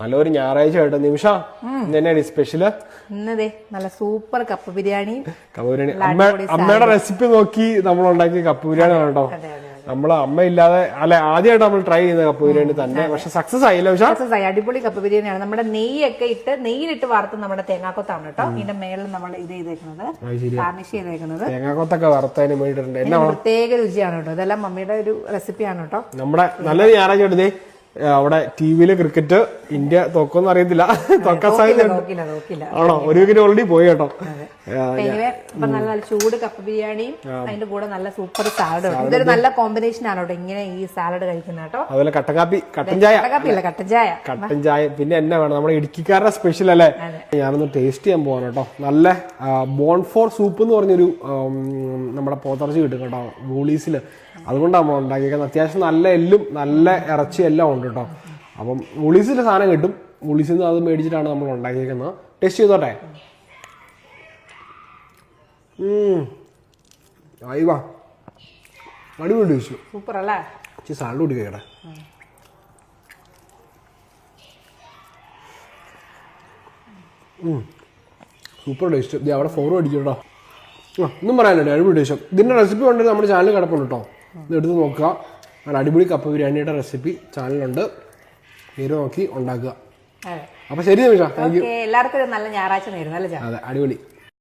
നല്ലൊരു ഞായറാഴ്ച കേട്ടോ നിമിഷ. ഇന്ന് തന്നെയാണ് സ്പെഷ്യൽ ഇന്നതേ നല്ല സൂപ്പർ കപ്പ് ബിരിയാണി. കപ്പ് ബിരിയാണി. അമ്മ അമ്മയുടെ റെസിപ്പി നോക്കി നമ്മൾ ഉണ്ടാക്കിയ കപ്പ് ബിരിയാണി ആണ് കേട്ടോ. നമ്മൾ അമ്മ ഇല്ലാതെ അല്ലെ ആദ്യമായിട്ട് നമ്മൾ ട്രൈ ചെയ്യുന്ന കപ്പ് ബിരിയാണി തന്നെ. പക്ഷെ സക്സസ് ആയില്ല സക്സസ് ആയി. അടിപൊളി കപ്പ് ബിരിയാണിയാണ്. നമ്മുടെ നെയ്യൊക്കെ ഇട്ട് നെയ്യിലിട്ട് വറുത്ത് നമ്മുടെ തേങ്ങാക്കൊത്താണ് കേട്ടോ. ഇതിന്റെ മേളിൽ നമ്മൾ ഇത് ചെയ്തേക്കുന്നത്. ഗാർണിഷ് ചെയ്തേക്കുന്നത്. തേങ്ങാക്കൊത്തൊക്കെ വറുത്തതിന് വേണ്ടിയിട്ടുണ്ട്. പ്രത്യേക രുചിയാണ് കേട്ടോ. ഇതെല്ലാം മമ്മിയുടെ ഒരു റെസിപ്പിയാണ് കേട്ടോ. നമ്മുടെ നല്ലൊരു ഞായറാഴ്ച അവിടെ ടി വിയിലെ ക്രിക്കറ്റ് ഇന്ത്യ തോക്കൊന്നും അറിയത്തില്ല. തോക്കാൻ സാധ്യത ആണോ? ഒരു വിക്കറ്റ് ഓൾറെഡി പോയി കേട്ടോ. നല്ല നല്ല ചൂട് കപ്പ ബിരിയാണിയും അതിന്റെ കൂടെ നല്ല സൂപ്പർ സാലഡ് ഇതൊരു നല്ല കോമ്പിനേഷൻ ആണ് കേട്ടോ ഇങ്ങനെ ഈ സാലഡ് കഴിക്കുന്ന കേട്ടോ. അതുപോലെ കട്ടക്കാപ്പി കട്ടൻ ചായ. കട്ടൻ ചായ. കട്ടൻ ചായ. പിന്നെ എന്നാ വേണം? നമ്മുടെ ഇടുക്കിക്കാരുടെ സ്പെഷ്യൽ അല്ലേ? ഞാനൊന്ന് ടേസ്റ്റ് ചെയ്യാൻ പോവാണ് കേട്ടോ. നല്ല ബോൺഫോർ സൂപ്പ് എന്ന് പറഞ്ഞൊരു നമ്മുടെ പോത്തിറച്ചി കിട്ടും കേട്ടോ ഗൂളീസിൽ അതുകൊണ്ടാണ് നമ്മൾ ഉണ്ടാക്കിയേക്കുന്നത്. അത്യാവശ്യം നല്ല എല്ലും നല്ല ഇറച്ചി എല്ലാം ഉണ്ട് കേട്ടോ. അപ്പം വൂളീസിലെ സാധനം കിട്ടും. ഉളിസിൽ നിന്ന് അത് മേടിച്ചിട്ടാണ് നമ്മൾ ഉണ്ടാക്കിയിരിക്കുന്നത് ടേസ്റ്റ് ചെയ്തോട്ടെ. ആയി വാ. അടിപൊളി ടേസ്റ്റ്. സൂപ്പർ അല്ലേ? ഇച്ചിരി സാലഡ് കൂടി കേട്ടെ സൂപ്പർ ടേസ്റ്റ് ഇത് അവിടെ ഫോറും അടിച്ചു കേട്ടോ ആ ഒന്നും പറയാനില്ല അടിപൊളി ടേസ്റ്റ് ഇതിന്റെ റെസിപ്പി ഉണ്ടെങ്കിൽ നമ്മുടെ ചാനൽ കിടപ്പുണ്ട് കേട്ടോ. ഇത് എടുത്ത് നോക്കുക. അടിപൊളി കപ്പ ബിരിയാണിയുടെ റെസിപ്പി ചാനലുണ്ട് പേര് നോക്കി ഉണ്ടാക്കുക അപ്പൊ ശരി നിമിഷ. എല്ലാവർക്കും ഒരു നല്ല ഞായറാഴ്ച നേരുന്നു അല്ലേ അതെ അടിപൊളി.